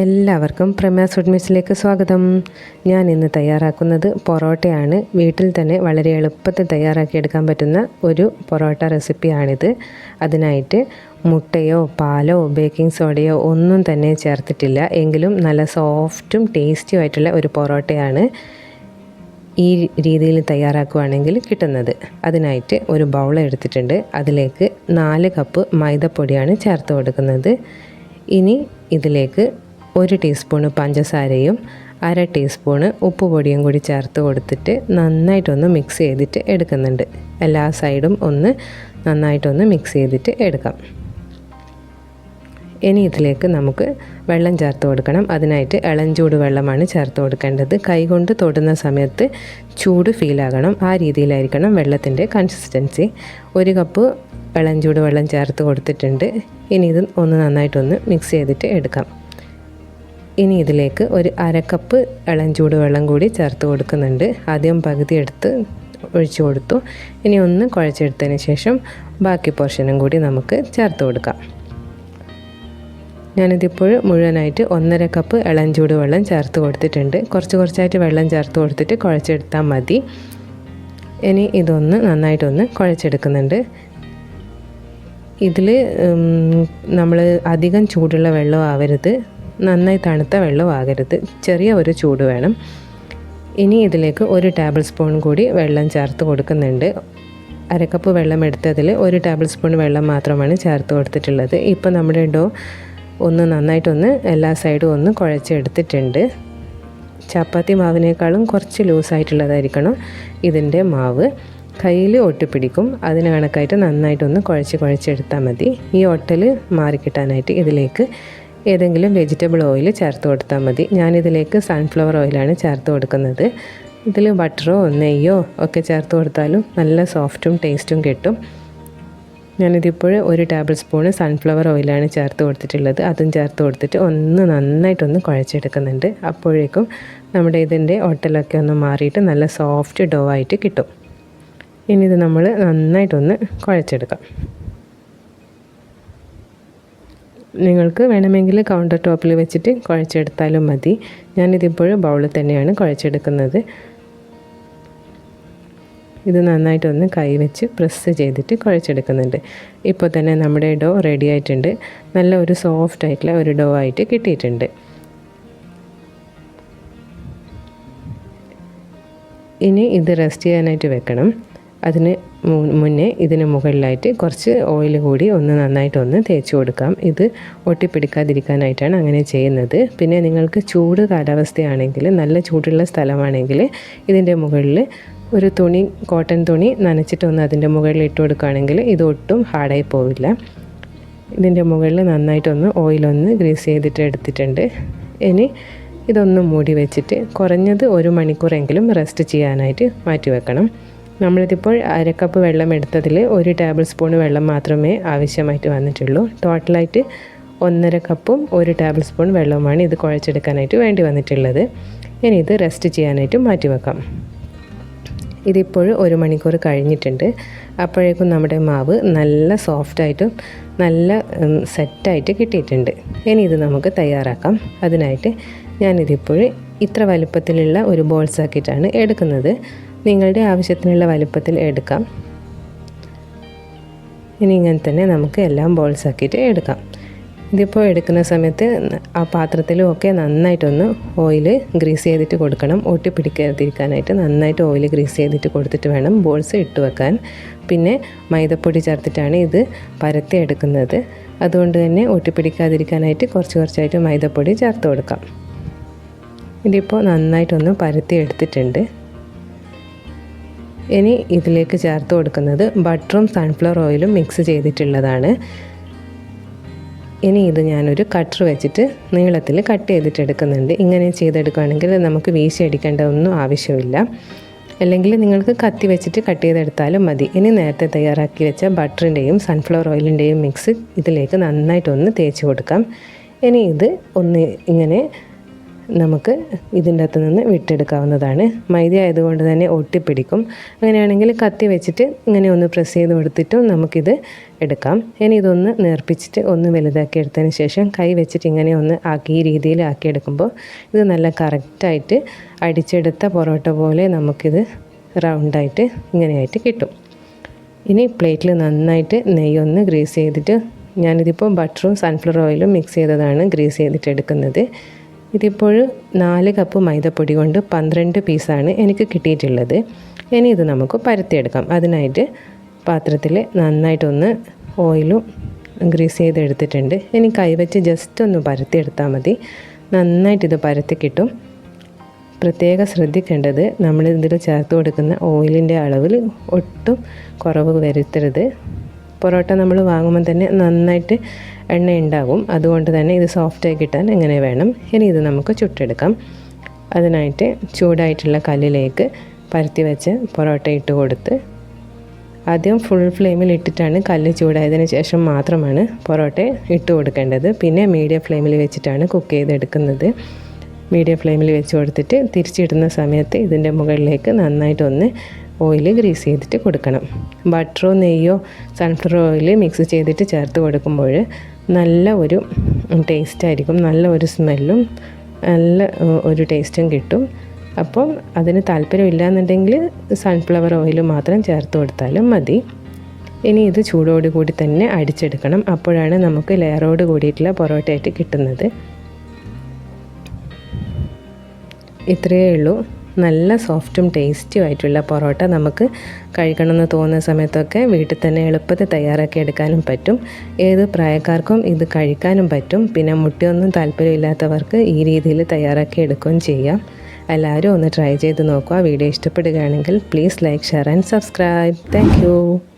എല്ലാവർക്കും പ്രമേ ഫുഡ് മിക്സിലേക്ക് സ്വാഗതം. ഞാൻ ഇന്ന് തയ്യാറാക്കുന്നത് പൊറോട്ടയാണ്. വീട്ടിൽ തന്നെ വളരെ എളുപ്പത്തിൽ തയ്യാറാക്കിയെടുക്കാൻ പറ്റുന്ന ഒരു പൊറോട്ട റെസിപ്പിയാണിത്. അതിനായിട്ട് മുട്ടയോ പാലോ ബേക്കിംഗ് സോഡയോ ഒന്നും തന്നെ ചേർത്തിട്ടില്ല. എങ്കിലും നല്ല സോഫ്റ്റും ടേസ്റ്റിയും ആയിട്ടുള്ള ഒരു പൊറോട്ടയാണ് ഈ രീതിയിൽ തയ്യാറാക്കുകയാണെങ്കിൽ കിട്ടുന്നത്. അതിനായിട്ട് ഒരു ബൗൾ എടുത്തിട്ടുണ്ട്. അതിലേക്ക് നാല് കപ്പ് മൈദപ്പൊടിയാണ് ചേർത്ത് കൊടുക്കുന്നത്. ഇനി ഇതിലേക്ക് ഒരു ടീസ്പൂണ് പഞ്ചസാരയും അര ടീസ്പൂണ് ഉപ്പ് പൊടിയും കൂടി ചേർത്ത് കൊടുത്തിട്ട് നന്നായിട്ടൊന്ന് മിക്സ് ചെയ്തിട്ട് എടുക്കുന്നുണ്ട്. എല്ലാ സൈഡും ഒന്ന് നന്നായിട്ടൊന്ന് മിക്സ് ചെയ്തിട്ട് എടുക്കാം. ഇനി ഇതിലേക്ക് നമുക്ക് വെള്ളം ചേർത്ത് കൊടുക്കണം. അതിനായിട്ട് ഇളം ചൂട് വെള്ളമാണ് ചേർത്ത് കൊടുക്കേണ്ടത്. കൈകൊണ്ട് തൊടുന്ന സമയത്ത് ചൂട് ഫീലാകണം ആ രീതിയിലായിരിക്കണം വെള്ളത്തിന്റെ കൺസിസ്റ്റൻസി ഒരു കപ്പ് ഇളം ചൂട് വെള്ളം ചേർത്ത് കൊടുത്തിട്ടുണ്ട്. ഇനി ഇത് ഒന്ന് നന്നായിട്ടൊന്ന് മിക്സ് ചെയ്തിട്ട് എടുക്കാം. ഇനി ഇതിലേക്ക് ഒരു അരക്കപ്പ് ഇളം ചൂട് വെള്ളം കൂടി ചേർത്ത് കൊടുക്കുന്നുണ്ട്. ആദ്യം പകുതി എടുത്ത് ഒഴിച്ചു കൊടുത്തു. ഇനി ഒന്ന് കുഴച്ചെടുത്തതിന് ശേഷം ബാക്കി പോർഷനും കൂടി നമുക്ക് ചേർത്ത് കൊടുക്കാം. ഞാനിതിപ്പോൾ മുഴുവനായിട്ട് ഒന്നര കപ്പ് ഇളം ചൂട് വെള്ളം ചേർത്ത് കൊടുത്തിട്ടുണ്ട്. കുറച്ച് കുറച്ചായിട്ട് വെള്ളം ചേർത്ത് കൊടുത്തിട്ട് കുഴച്ചെടുത്താൽ മതി. ഇനി ഇതൊന്ന് നന്നായിട്ടൊന്ന് കുഴച്ചെടുക്കുന്നുണ്ട്. ഇതിൽ നമ്മൾ അധികം ചൂടുള്ള വെള്ളം ആവരുത് നന്നായി തണുത്ത വെള്ളമാകരുത്. ചെറിയ ഒരു ചൂട് വേണം. ഇനി ഇതിലേക്ക് ഒരു ടേബിൾ സ്പൂൺ കൂടി വെള്ളം ചേർത്ത് കൊടുക്കുന്നുണ്ട്. അരക്കപ്പ് വെള്ളം എടുത്തതിൽ ഒരു ടേബിൾ സ്പൂൺ വെള്ളം മാത്രമാണ് ചേർത്ത് കൊടുത്തിട്ടുള്ളത്. ഇപ്പോൾ നമ്മുടെ ഡോ ഒന്ന് നന്നായിട്ടൊന്ന് എല്ലാ സൈഡും ഒന്ന് കുഴച്ചെടുത്തിട്ടുണ്ട്. ചപ്പാത്തി മാവിനേക്കാളും കുറച്ച് ലൂസായിട്ടുള്ളതായിരിക്കണം ഇതിന്റെ മാവ്. കയ്യിൽ ഒട്ടിപ്പിടിക്കും. അതിന് കണക്കായിട്ട് നന്നായിട്ടൊന്ന് കുഴച്ച് കുഴച്ചെടുത്താൽ മതി. ഈ ഒട്ടൽ മാറിക്കിട്ടാനായിട്ട് ഇതിലേക്ക് ഏതെങ്കിലും വെജിറ്റബിൾ ഓയിൽ ചേർത്ത് കൊടുത്താൽ മതി. ഞാനിതിലേക്ക് സൺഫ്ലവർ ഓയിലാണ് ചേർത്ത് കൊടുക്കുന്നത്. ഇതിൽ ബട്ടറോ നെയ്യോ ഒക്കെ ചേർത്ത് കൊടുത്താലും നല്ല സോഫ്റ്റും ടേസ്റ്റും കിട്ടും. ഞാനിതിപ്പോൾ ഒരു ടേബിൾ സ്പൂണ് സൺഫ്ലവർ ഓയിലാണ് ചേർത്ത് കൊടുത്തിട്ടുള്ളത്. അതും ചേർത്ത് കൊടുത്തിട്ട് ഒന്ന് നന്നായിട്ടൊന്ന് കുഴച്ചെടുക്കുന്നുണ്ട്. അപ്പോഴേക്കും നമ്മുടെ ഇതിന്റെ ഒട്ടലൊക്കെ ഒന്ന് മാറിയിട്ട് നല്ല സോഫ്റ്റ് ഡോ ആയിട്ട് കിട്ടും. ഇനി ഇത് നമ്മൾ നന്നായിട്ടൊന്ന് കുഴച്ചെടുക്കാം. നിങ്ങൾക്ക് വേണമെങ്കിൽ കൗണ്ടർ ടോപ്പിൽ വെച്ചിട്ട് കുഴച്ചെടുത്താലും മതി. ഞാനിതിപ്പോൾ ബൗളിൽ തന്നെയാണ് കുഴച്ചെടുക്കുന്നത്. ഇത് നന്നായിട്ടൊന്ന് കൈ വെച്ച് പ്രസ് ചെയ്തിട്ട് കുഴച്ചെടുക്കുന്നുണ്ട്. ഇപ്പോൾ തന്നെ നമ്മുടെ ഡോ റെഡി ആയിട്ടുണ്ട്. നല്ല ഒരു സോഫ്റ്റ് ആയിട്ടുള്ള ഒരു ഡോ ആയിട്ട് കിട്ടിയിട്ടുണ്ട്. ഇനി ഇത് റെസ്റ്റ് ചെയ്യാനായിട്ട് വെക്കണം. അതിന് മുന്നേ ഇതിന് മുകളിലായിട്ട് കുറച്ച് ഓയിൽ കൂടി ഒന്ന് നന്നായിട്ടൊന്ന് തേച്ച് കൊടുക്കാം. ഇത് ഒട്ടിപ്പിടിക്കാതിരിക്കാനായിട്ടാണ് അങ്ങനെ ചെയ്യുന്നത്. പിന്നെ നിങ്ങൾക്ക് ചൂട് കാലാവസ്ഥയാണെങ്കിൽ നല്ല ചൂടുള്ള സ്ഥലമാണെങ്കിൽ ഇതിന്റെ മുകളിൽ ഒരു തുണി കോട്ടൺ തുണി നനച്ചിട്ടൊന്ന് അതിന്റെ മുകളിൽ ഇട്ട് കൊടുക്കുകയാണെങ്കിൽ ഇത് ഒട്ടും ഹാർഡായി പോവില്ല. ഇതിന്റെ മുകളിൽ നന്നായിട്ടൊന്ന് ഓയിലൊന്ന് ഗ്രീസ് ചെയ്തിട്ട് എടുത്തിട്ടുണ്ട്. ഇനി ഇതൊന്ന് മൂടി വെച്ചിട്ട് കുറഞ്ഞത് ഒരു മണിക്കൂറെങ്കിലും റെസ്റ്റ് ചെയ്യാനായിട്ട് മാറ്റി വെക്കണം നമ്മളിതിപ്പോൾ അരക്കപ്പ് വെള്ളം എടുത്തതിൽ ഒരു ടേബിൾ സ്പൂൺ വെള്ളം മാത്രമേ ആവശ്യമായിട്ട് വന്നിട്ടുള്ളൂ. ടോട്ടലായിട്ട് ഒന്നര കപ്പും ഒരു ടേബിൾ സ്പൂൺ വെള്ളവുമാണ് ഇത് കുഴച്ചെടുക്കാനായിട്ട് വേണ്ടി വന്നിട്ടുള്ളത്. ഇനി ഇത് റെസ്റ്റ് ചെയ്യാനായിട്ട് മാറ്റി വെക്കാം ഇതിപ്പോൾ ഒരു മണിക്കൂർ കഴിഞ്ഞിട്ടുണ്ട്. അപ്പോഴേക്കും നമ്മുടെ മാവ് നല്ല സോഫ്റ്റായിട്ടും നല്ല സെറ്റായിട്ട് കിട്ടിയിട്ടുണ്ട്. ഇനി ഇത് നമുക്ക് തയ്യാറാക്കാം. അതിനായിട്ട് ഞാനിതിപ്പോൾ ഇത്ര വലുപ്പത്തിലുള്ള ഒരു ബോൾസാക്കിയിട്ടാണ് എടുക്കുന്നത്. നിങ്ങളുടെ ആവശ്യത്തിനുള്ള വലുപ്പത്തിൽ എടുക്കാം. ഇനി ഇങ്ങനെ തന്നെ നമുക്ക് എല്ലാം ബോൾസ് ആക്കിയിട്ട് എടുക്കാം. ഇതിപ്പോൾ എടുക്കുന്ന സമയത്ത് ആ പാത്രത്തിലും ഒക്കെ നന്നായിട്ടൊന്ന് ഓയിൽ ഗ്രീസ് ചെയ്തിട്ട് കൊടുക്കണം. ഒട്ടിപ്പിടിക്കാതിരിക്കാനായിട്ട് നന്നായിട്ട് ഓയിൽ ഗ്രീസ് ചെയ്തിട്ട് കൊടുത്തിട്ട് വേണം ബോൾസ് ഇട്ട് വെക്കാൻ. പിന്നെ മൈദപ്പൊടി ചേർത്തിട്ടാണ് ഇത് പരത്തി എടുക്കുന്നത്. അതുകൊണ്ട് തന്നെ ഒട്ടിപ്പിടിക്കാതിരിക്കാനായിട്ട് കുറച്ച് കുറച്ചായിട്ട് മൈദപ്പൊടി ചേർത്ത് കൊടുക്കാം. ഇതിപ്പോൾ നന്നായിട്ടൊന്ന് പരത്തി എടുത്തിട്ടുണ്ട്. ഇനി ഇതിലേക്ക് ചേർത്ത് കൊടുക്കുന്നത് ബട്ടറും സൺഫ്ലവർ ഓയിലും മിക്സ് ചെയ്തിട്ടുള്ളതാണ്. ഇനി ഇത് ഞാനൊരു കട്ടർ വെച്ചിട്ട് നീളത്തിൽ കട്ട് ചെയ്തിട്ടെടുക്കുന്നുണ്ട് ഇങ്ങനെ ചെയ്തെടുക്കുകയാണെങ്കിൽ നമുക്ക് വീശി അടിക്കേണ്ട ഒന്നും ആവശ്യമില്ല. അല്ലെങ്കിൽ നിങ്ങൾക്ക് കത്തി വെച്ചിട്ട് കട്ട് ചെയ്തെടുത്താലും മതി. ഇനി നേരത്തെ തയ്യാറാക്കി വെച്ച ബട്ടറിന്റെയും സൺഫ്ലവർ ഓയിലിന്റെയും മിക്സ് ഇതിലേക്ക് നന്നായിട്ടൊന്ന് തേച്ച് കൊടുക്കാം. ഇനി ഇത് ഒന്ന് ഇങ്ങനെ നമുക്ക് ഇതിന്റെ അകത്ത് നിന്ന് വിട്ടെടുക്കാവുന്നതാണ്. മൈദ ആയതുകൊണ്ട് തന്നെ ഒട്ടിപ്പിടിക്കും. അങ്ങനെയാണെങ്കിൽ കത്തി വെച്ചിട്ട് ഇങ്ങനെ ഒന്ന് പ്രസ് ചെയ്ത് കൊടുത്തിട്ടും നമുക്കിത് എടുക്കാം. ഇനി ഇതൊന്ന് നേർപ്പിച്ചിട്ട് ഒന്ന് വലുതാക്കി എടുത്തതിന് ശേഷം കൈ വെച്ചിട്ട് ഇങ്ങനെ ഒന്ന് ആക്കി ഈ രീതിയിൽ ആക്കിയെടുക്കുമ്പോൾ ഇത് നല്ല കറക്റ്റായിട്ട് അടിച്ചെടുത്ത പൊറോട്ട പോലെ നമുക്കിത് റൗണ്ടായിട്ട് ഇങ്ങനെയായിട്ട് കിട്ടും. ഇനി പ്ലേറ്റിൽ നന്നായിട്ട് നെയ്യൊന്ന് ഗ്രീസ് ചെയ്തിട്ട് ഞാനിതിപ്പോൾ ബട്ടറും സൺഫ്ലവർ ഓയിലും മിക്സ് ചെയ്തതാണ് ഗ്രീസ് ചെയ്തിട്ട് എടുക്കുന്നത്. ഇതിപ്പോൾ നാല് കപ്പ് മൈദപ്പൊടി കൊണ്ട് പന്ത്രണ്ട് പീസാണ് എനിക്ക് കിട്ടിയിട്ടുള്ളത്. ഇനി ഇത് നമുക്ക് പരത്തിയെടുക്കാം. അതിനായിട്ട് പാത്രത്തിൽ നന്നായിട്ടൊന്ന് ഓയിലും ഗ്രീസ് ചെയ്തെടുത്തിട്ടുണ്ട്. ഇനി കൈവച്ച് ജസ്റ്റ് ഒന്ന് പരത്തിയെടുത്താൽ മതി. നന്നായിട്ടിത് പരത്തി കിട്ടും. പ്രത്യേകം ശ്രദ്ധിക്കേണ്ടത് നമ്മൾ ഇതിൽ ചേർത്ത് കൊടുക്കുന്ന ഓയിലിന്റെ അളവിൽ ഒട്ടും കുറവ് വരുത്തരുത്. പൊറോട്ട നമ്മൾ വാങ്ങുമ്പോൾ തന്നെ നന്നായിട്ട് എണ്ണ ഉണ്ടാകും അതുകൊണ്ട് തന്നെ ഇത് സോഫ്റ്റായി കിട്ടാൻ എങ്ങനെ വേണം? ഇനി ഇത് നമുക്ക് ചുട്ടെടുക്കാം. അതിനായിട്ട് ചൂടായിട്ടുള്ള കല്ലിലേക്ക് പരത്തി വെച്ച് പൊറോട്ട ഇട്ട് കൊടുത്ത് ആദ്യം ഫുൾ ഫ്ലെയിമിൽ ഇട്ടിട്ടാണ് കല്ല് ചൂടായതിന് ശേഷം മാത്രമാണ് പൊറോട്ട ഇട്ട് കൊടുക്കേണ്ടത്. പിന്നെ മീഡിയം ഫ്ലെയിമിൽ വെച്ചിട്ടാണ് കുക്ക് ചെയ്തെടുക്കുന്നത്. മീഡിയം ഫ്ലെയിമിൽ വെച്ച് കൊടുത്തിട്ട് തിരിച്ചിടുന്ന സമയത്ത് ഇതിന്റെ മുകളിലേക്ക് നന്നായിട്ടൊന്ന് ഓയിൽ ഗ്രീസ് ചെയ്തിട്ട് കൊടുക്കണം. ബട്ടറോ നെയ്യോ സൺഫ്ലവർ ഓയിൽ മിക്സ് ചെയ്തിട്ട് ചേർത്ത് കൊടുക്കുമ്പോൾ നല്ല ഒരു ടേസ്റ്റ് ആയിരിക്കും. നല്ല ഒരു സ്മെല്ലും നല്ല ഒരു ടേസ്റ്റും കിട്ടും. അപ്പം അതിന് താല്പര്യമില്ല എന്നുണ്ടെങ്കിൽ സൺഫ്ലവർ ഓയിൽ മാത്രം ചേർത്ത് കൊടുത്താലും മതി. ഇനി ഇത് ചൂടോട് കൂടി തന്നെ അടിച്ചെടുക്കണം. അപ്പോഴാണ് നമുക്ക് ലെയറോട് കൂടിയിട്ടുള്ള പൊറോട്ടയായിട്ട് കിട്ടുന്നത്. ഇത്രയേ ഉള്ളൂ. നല്ല സോഫ്റ്റും ടേസ്റ്റും ആയിട്ടുള്ള പൊറോട്ട നമുക്ക് കഴിക്കണമെന്ന് തോന്നുന്ന സമയത്തൊക്കെ വീട്ടിൽ തന്നെ എളുപ്പത്തിൽ തയ്യാറാക്കി എടുക്കാനും പറ്റും. ഏത് പ്രായക്കാർക്കും ഇത് കഴിക്കാനും പറ്റും. പിന്നെ മുട്ടയൊന്നും താല്പര്യമില്ലാത്തവർക്ക് ഈ രീതിയിൽ തയ്യാറാക്കി എടുക്കുകയും ചെയ്യാം. എല്ലാവരും ഒന്ന് ട്രൈ ചെയ്ത് നോക്കുക. വീഡിയോ ഇഷ്ടപ്പെടുകയാണെങ്കിൽ please like share and subscribe. Thank